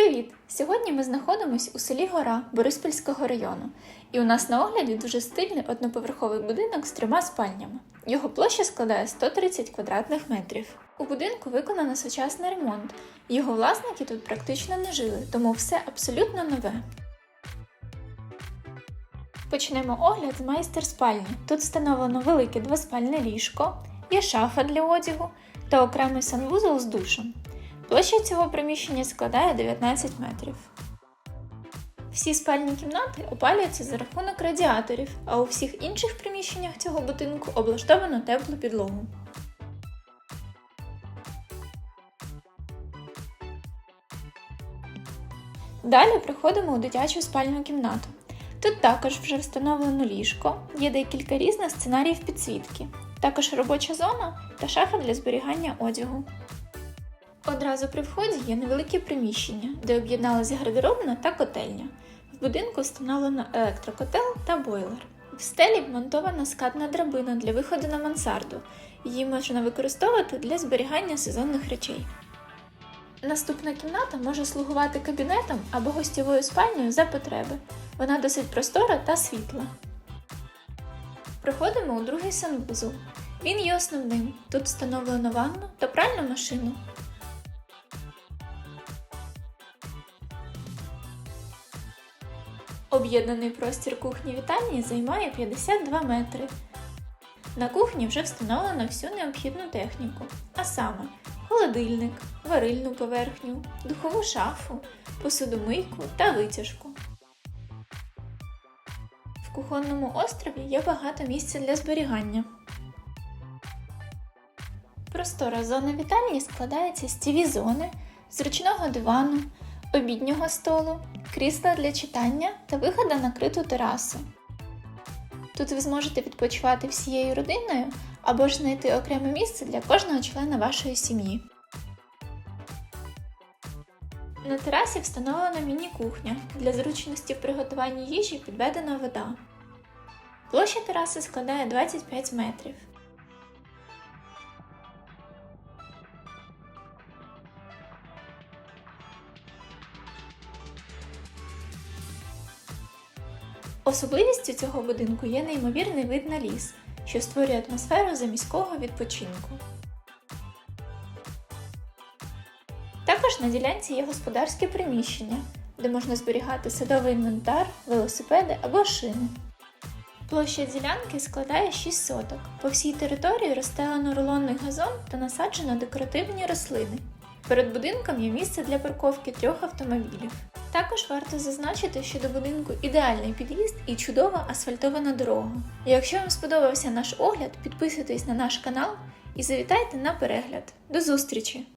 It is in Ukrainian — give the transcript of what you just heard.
Привіт! Сьогодні ми знаходимося у селі Гора Бориспільського району, і у нас на огляді дуже стильний одноповерховий будинок з трьома спальнями. Його площа складає 130 квадратних метрів. У будинку виконано сучасний ремонт. Його власники тут практично не жили, тому все абсолютно нове. Почнемо огляд з майстер спальні. Тут встановлено велике двоспальне ліжко, є шафа для одягу та окремий санвузол з душем. Площа цього приміщення складає 19 метрів. Всі спальні кімнати опалюються за рахунок радіаторів, а у всіх інших приміщеннях цього будинку облаштовано теплу підлогу. Далі приходимо у дитячу спальну кімнату. Тут також вже встановлено ліжко, є декілька різних сценаріїв підсвітки, також робоча зона та шафа для зберігання одягу. Одразу при вході є невелике приміщення, де об'єдналися гардеробна та котельня. В будинку встановлено електрокотел та бойлер. В стелі вмонтована скатна драбина для виходу на мансарду. Її можна використовувати для зберігання сезонних речей. Наступна кімната може слугувати кабінетом або гостьовою спальнею за потреби. Вона досить простора та світла. Проходимо у другий санвузол. Він є основним. Тут встановлено ванну та пральну машину. Об'єднаний простір кухні-вітальні займає 52 метри. На кухні вже встановлено всю необхідну техніку, а саме холодильник, варильну поверхню, духову шафу, посудомийку та витяжку. В кухонному острові є багато місця для зберігання. Простора зона вітальні складається з тіві зони, зручного дивану, обіднього столу, крісла для читання та виходу на криту терасу. Тут ви зможете відпочивати всією родиною або ж знайти окреме місце для кожного члена вашої сім'ї. На терасі встановлена міні-кухня. Для зручності в приготуванні їжі підведена вода. Площа тераси складає 25 метрів. Особливістю цього будинку є неймовірний вид на ліс, що створює атмосферу заміського відпочинку. Також на ділянці є господарське приміщення, де можна зберігати садовий інвентар, велосипеди або шини. Площа ділянки складає 6 соток. По всій території розстелено рулонний газон та насаджено декоративні рослини. Перед будинком є місце для парковки трьох автомобілів. Також варто зазначити, що до будинку ідеальний під'їзд і чудова асфальтована дорога. Якщо вам сподобався наш огляд, підписуйтесь на наш канал і завітайте на перегляд. До зустрічі!